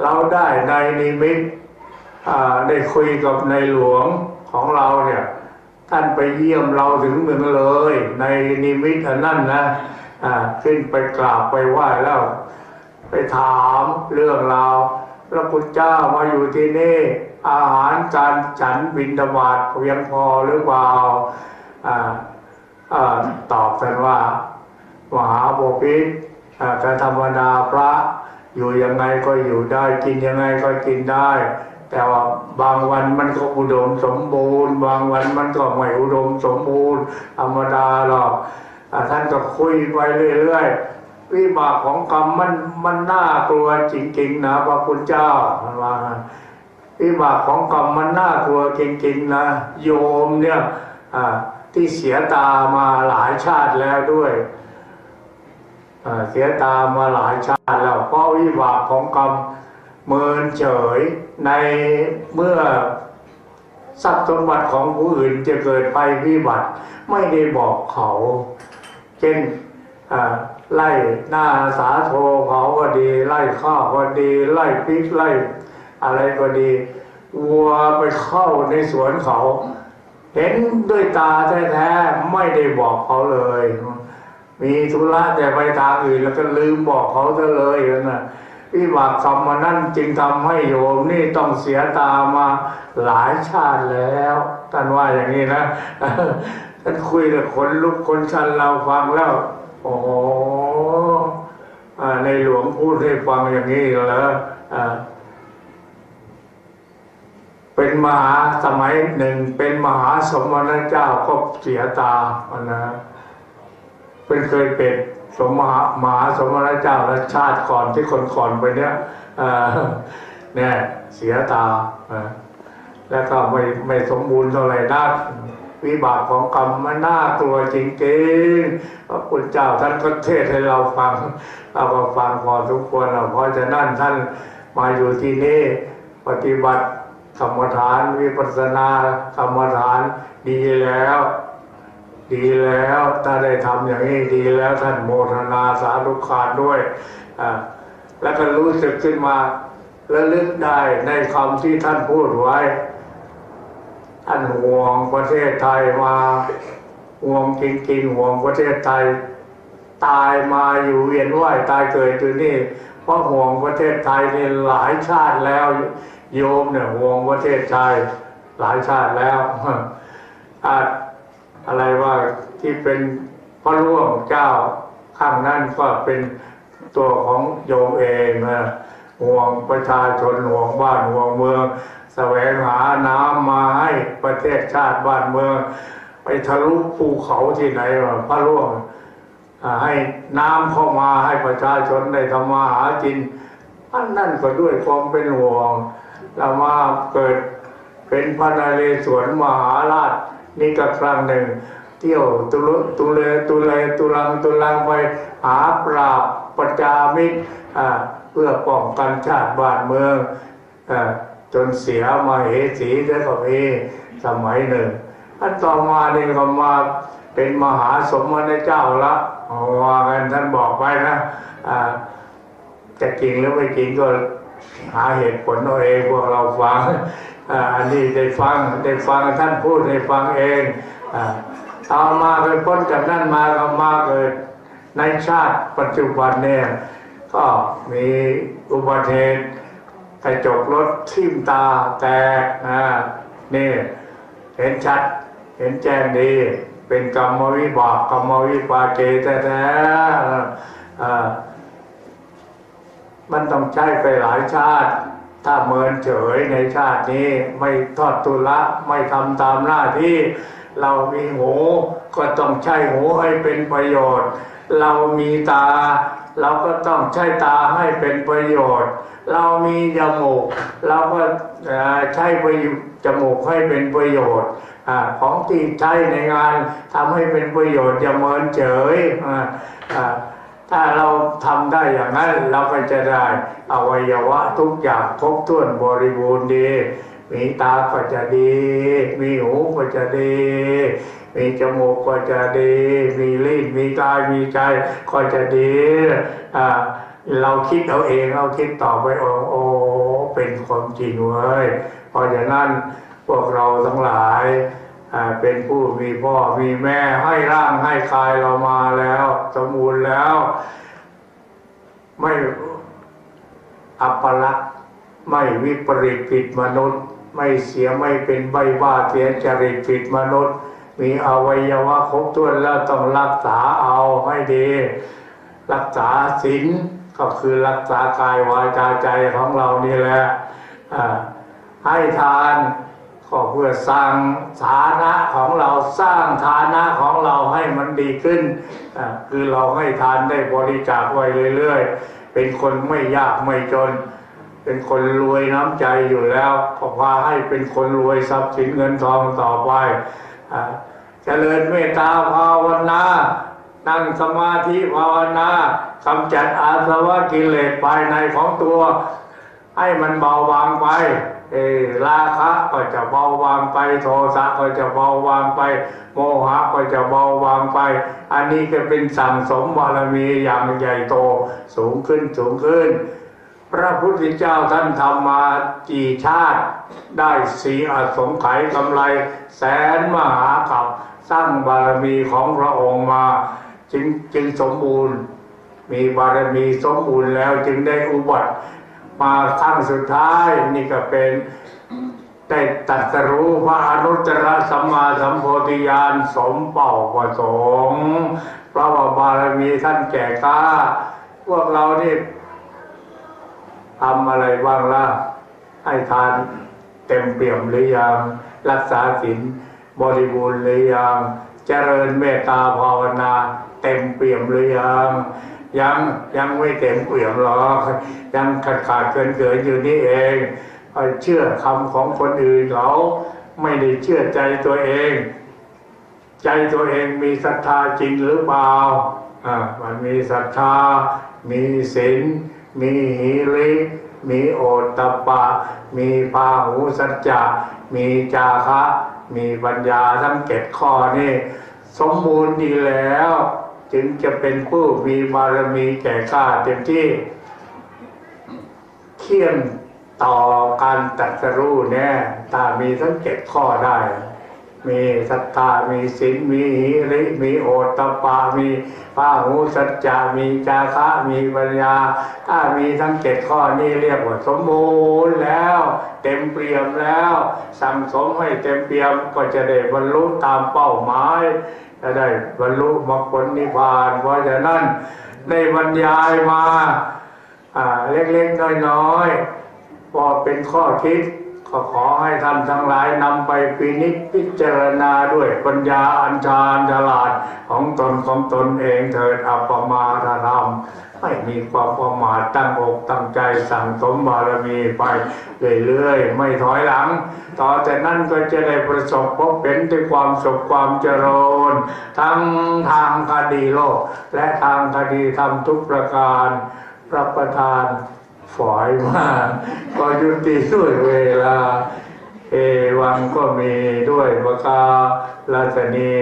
เราได้ในนิมิตได้คุยกับในหลวงของเราเนี่ยท่านไปเยี่ยมเราถึงเมืองเลย ในนิมิตนนั้นนะขึ้นไปกราบไปไหว้แล้ว ไปถามเรื่องราวพระพุทธเจ้ามาอยู่ที่นี่ อาหารการฉันบินดาบาตเพียงพอหรือเปล่าออตอบกันว่า มหาบพิตรอ่าแต่ธรรมดาพระ อยู่ยังไงก็อยู่ได้กินยังไงก็กินได้ แต่ว่าบางวันมันก็อุดมสมบูรณ์ บางวันมันก็ไม่อุดมสมบูรณ์ธรรมดาหรอกท่านก็คุยไปเรื่อยๆวิบากของกรรมมันมันน่ากลัวจริงๆนะพระคุณเจ้ามันว่าวิบากของกรรมมันน่ากลัวจริงๆนะโยมเนี่ยที่เสียตามาหลายชาติแล้วด้วย เสียตามาหลายชาติแล้วเพราะวิบากของกรรมเมินเฉยในเมื่อทรัพย์สมบัติของผู้อื่นจะเกิดภัยพิบัติไม่ได้บอกเขา เช่นไล่หน้าสาโทเขาก็ดี ไล่ข้าวก็ดี ไล่พริกไล่อะไรก็ดีวัวไปเข้าในสวนเขา เห็นด้วยตาแท้ๆไม่ได้บอกเขาเลย มีธุระแต่ไปทางอื่นแล้วก็ลืมบอกเขาซะเลยนะวิบากกรรมมานั่นจึงทำให้โยมนี่ต้องเสียตามาหลายชาติแล้วท่านว่าอย่างนี้นะท่านคุยกับคนลุกคนชันเราฟังแล้ว โอ้โหอ่าในหลวงพูดให้ฟังอย่างนี้เหรออ่าเป็นมหาสมัยหนึ่งเป็นมหาสมณเจ้าก็เสียตานะ เป็นเคยเป็นสมมหามาสมณเจ้าและชาติก่อนที่คนก่อนไปเนี้ยเนี่ยเสียตา แล้วก็ไม่ไม่สมบูรณ์เท่าไหร่นักวิบากของกรรมมันน่ากลัวจริงๆพระพุทธเจ้าท่านก็เทศให้เราฟัง เราก็ฟังพอทุกคนเราเพราะฉะนั้นท่านมาอยู่ที่นี่ปฏิบัติกรรมฐานวิปัสสนากรรมฐานดีแล้ว ดีแล้วถ้าได้ทำอย่างนี้ดีแล้วท่านโมทนาสาธุคารด้วยอ่าแล้วก็รู้สึกขึ้นมาและลึกได้ในคำที่ท่านพูดไว้ ท่านห่วงประเทศไทยมาห่วงจริงๆห่วงประเทศไทย ตายมาอยู่เวียนว่ายตายเกิดอยู่นี่เพราะห่วงประเทศไทยนี่หลายชาติแล้ว โยมเนี่ยห่วงประเทศไทยหลายชาติแล้วอ่า อะไรว่าที่เป็นพระร่วงเจ้าข้างนั้นก็เป็นตัวของโยมเองนะห่วงประชาชนห่วงบ้านห่วงเมือง แสวงหาน้ำมาให้ประเทศชาติบ้านเมือง ไปทะลุภูเขาที่ไหนวะพระร่วงให้น้ำเข้ามาให้ประชาชนได้ทำมาหากินอันนั่นก็ด้วยความเป็นห่วงเรามาเกิดเป็นพระนเรศวรมหาราช นี่ก็ครั้งหนึ่ง เที่ยวตุลตุเลตุเลตุลังตุลังไปหาปราบประจามิตรเพื่อป้องกันชาติบ้านเมืองอจนเสียมาเหสีแล้วก็มีสมัยหนึ่งท่านต่อมาเนี่ยก็มาเป็นมหาสมณเจ้าละว่ากันท่านบอกไว้นะจะจริงหรือไม่จริงก็ หาเหตุผลเอาเองพวกเราฟังอันนี้ได้ฟังได้ฟังท่านพูดให้ฟังเองอ่าต่อมาไปพ้นจากนั้นมาก็มาเกิดในชาติปัจจุบันเนี่ยก็มีอุบัติเหตุกระจกรถทิ่มตาแตกนะนี่เห็นชัดเห็นแจ้งดีเป็นกรรมวิบากกรรมวิปากเกแท้ๆอ่ มันต้องใช้ไปหลายชาติ ถ้าเมินเฉยในชาตินี้ไม่ทอดตุละไม่ทำตามหน้าที่ เรามีหูก็ต้องใช้หูให้เป็นประโยชน์ เรามีตา เราก็ต้องใช้ตาให้เป็นประโยชน์ เรามีจมูก เราก็ใช้ประโยชน์จมูกให้เป็นประโยชน์อของที่ใช้ในงานทำให้เป็นประโยชน์อย่าเมินเฉยอ่า ถ้าเราทำได้อย่างนั้นเราก็จะได้อวัยวะทุกอย่างครบถ้วนบริบูรณ์ดี มีตาก็จะดี มีหูก็จะดี มีจมูกก็จะดี มีลิ้นมีกายมีใจก็จะดีอ่าเราคิดเอาเองเราคิดต่อไปโอ้โอเป็นความจริงเว้ยเพราะฉะนั้นพวกเราทั้งหลาย เป็นผู้มีพ่อมีแม่ให้ร่างให้กายเรามาแล้ว สมบูรณ์แล้ว ไม่อัปลักษณ์ไม่วิปริตผิดมนุษย์ ไม่เสียไม่เป็นใบว่าเสียจริตผิดมนุษย์ มีอวัยวะครบถ้วนแล้วต้องรักษาเอาให้ดี รักษาศีลก็คือรักษากายวาจาใจของเรานี่แหละให้ทาน ก็เพื่อสร้างฐานะของเราสร้างฐานะของเราให้มันดีขึ้น คือเราให้ทานได้บริจาคไว้เรื่อย ๆ เป็นคนไม่ยากไม่จน เป็นคนรวยน้ำใจอยู่แล้วก็พาให้เป็นคนรวยทรัพย์สินเงินทองต่อไปอ่าเจริญเมตตาภาวนานั่งสมาธิภาวนากำจัดอาสวะกิเลสภายในของตัว ให้มันเบาบางไป เออราคะก็จะเบาบางไป โทสะก็จะเบาบางไป โมหะก็จะเบาบางไป อันนี้ก็เป็นสั่งสมบารมีอย่างใหญ่โตสูงขึ้นสูงขึ้น พระพุทธเจ้าท่านทำมากี่ชาติ ได้สีอสงไขยกำไร แสนมหากับสร้างบารมีของพระองค์มา จึงจึงสมบูรณ์ มีบารมีสมบูรณ์แล้วจึงได้อุบัติ มาครั้งสุดท้าย นี่ก็เป็นได้ตรัสรู้พระอนุตตรสัมมาสัมโพธิญาณสมเป่าประสงค์พระบารมีท่านแก่กล้า พวกเรานี่ทำอะไรบ้างล่ะ ให้ทานเต็มเปี่ยมหรือยัง รักษาศีลบริบูรณ์หรือยัง จริญเมตตาภาวนาเต็มเปี่ยมหรือยังยังยังไม่เต็มเปี่ยมหรอกยังขาดขาดเกินเกินอยู่นี่เองเชื่อคำของคนอื่นเขาไม่ได้เชื่อใจตัวเอง ใจตัวเองมีศรัทธาจริงหรือเปล่าอ่ามันมีศรัทธา มีศีลมีหิริมีโอตตปปะ มีพาหูสัจจะ มีจาคะ มีปัญญาทั้งเจ็ดข้อนี่สมบูรณ์ดีแล้ว จึงจะเป็นผู้มีบารมีแก่ก้าเต็มที่เขี่ยนต่อการตัดสรู้แน่ถ้ามีทั้งเจ็ดข้อได้ มีศรัทธา มีศีล มีหิริ มีโอตปา มีพาหูสัจจะมีจาคะ มีปัญญา ถ้ามีทั้งเจ็ดข้อนี้เรียกว่าสมบูรณ์แล้ว เต็มเปี่ยมแล้ว สั่งสมให้เต็มเปี่ยมก็จะได้บรรลุตามเป้าหมายจะได้บรรลุมรรคผลนิพพาน เพราะฉะนั้นในบรรยายมาเล็กๆน้อยๆก็เป็นข้อคิด ก็ขอให้ท่านทั้งหลายนำไปพินิจพิจารณาด้วยปัญญาอัญชาญฉลาดของตนของตนเองเถิดอัปมาทธรรมให้มีความประมาทตั้งอกตั้งใจสั่งสมบารมีไปเรื่อยๆไม่ถอยหลัง ต่อจากนั้นก็จะได้ประสบพบเห็นด้วยความสุขความเจริญทั้งทางคดีโลก และทางคดีธรรมทุกประการรับประทาน ฝอยมากก็ยุติด้วยเวลา เอวังก็มีด้วยประกาลาชนี